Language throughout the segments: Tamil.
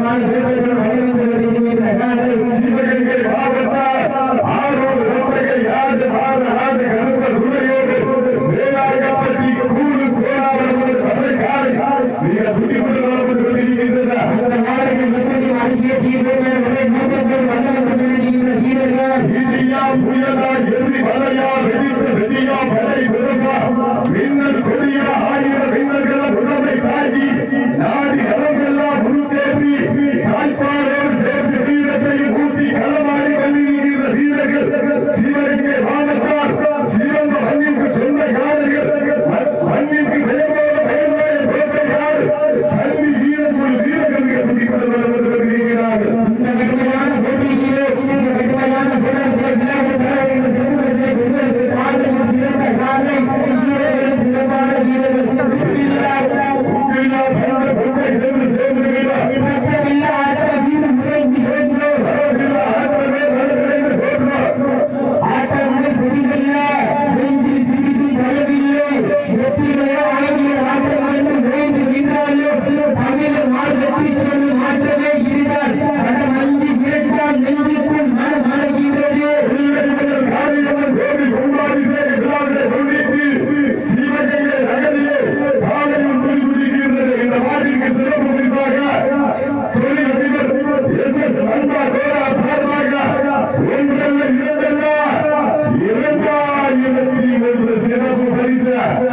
हमारे बड़े बड़े भाई dizer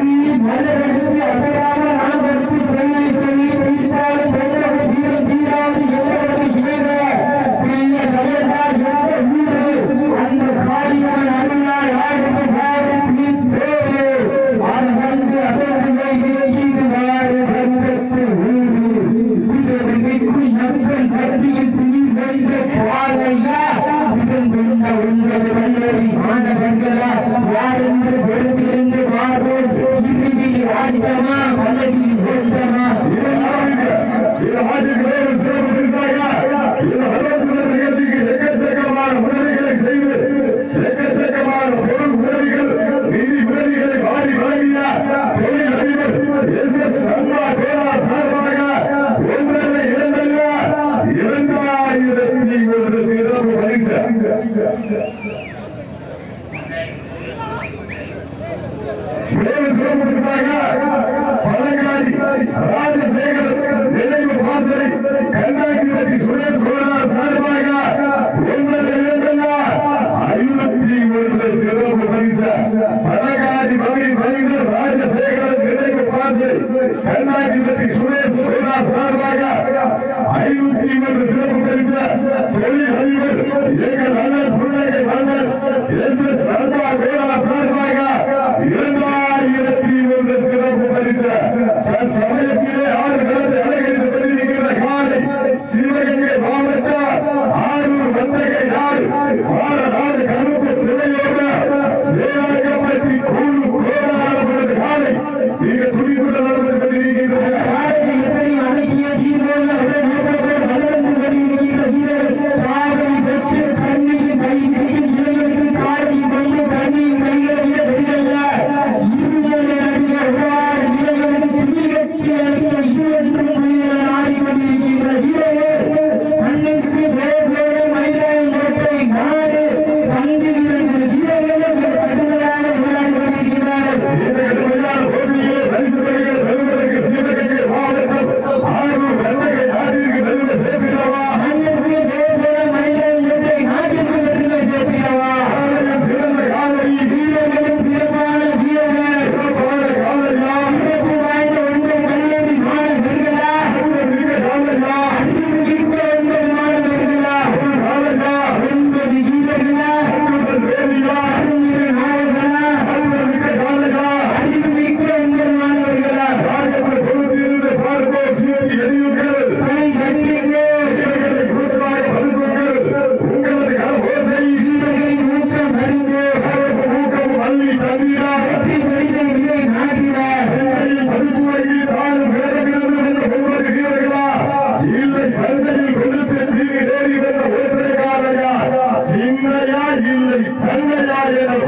அள்ளி மலரெடுத்து பள்ளிக்கு ஆடிக்கமா பள்ளிக்கு சேர்த்தமா Padre,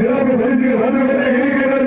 எல்லாருக்கும் பரிசுகள் வந்து கொண்டே இருக்கிறது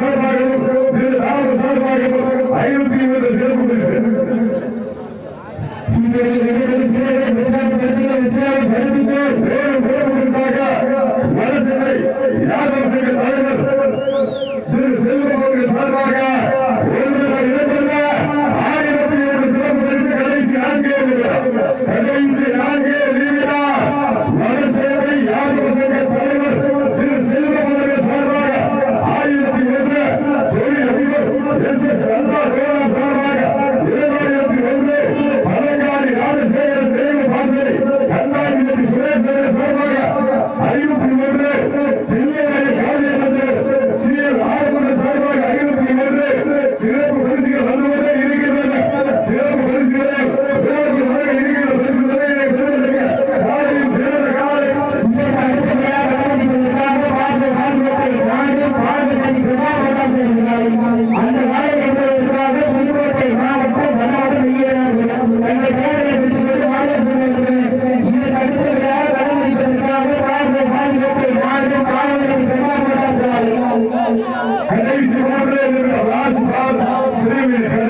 sarmayın, Gülhan sarmayın, ayıp gibi sarmayın. Sizleri elimiz bir, metal bir, metal bir, metal மாவட்டம் காவல்துறை பெருமாள் கொண்டாடுகிறார்கள்